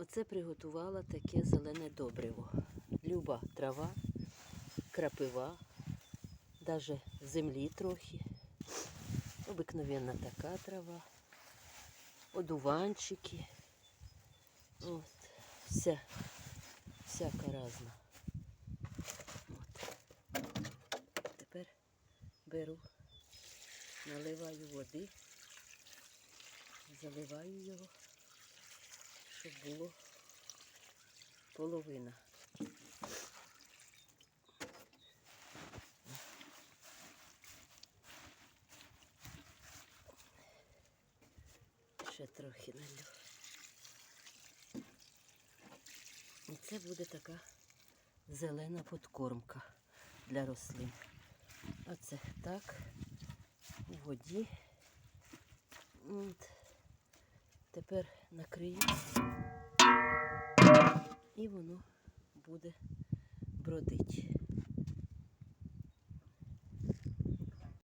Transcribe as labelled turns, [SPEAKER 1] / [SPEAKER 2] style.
[SPEAKER 1] Оце приготувала таке зелене добриво. Люба трава, крапива, навіть землі трохи. Обикновенна така трава, одуванчики. От, вся, всяка разна. От. Тепер беру, наливаю води, заливаю його, щоб було половина. Ще трохи налю. І це буде така зелена подкормка для рослин. Оце так у воді. От. Тепер накрию і воно буде бродить.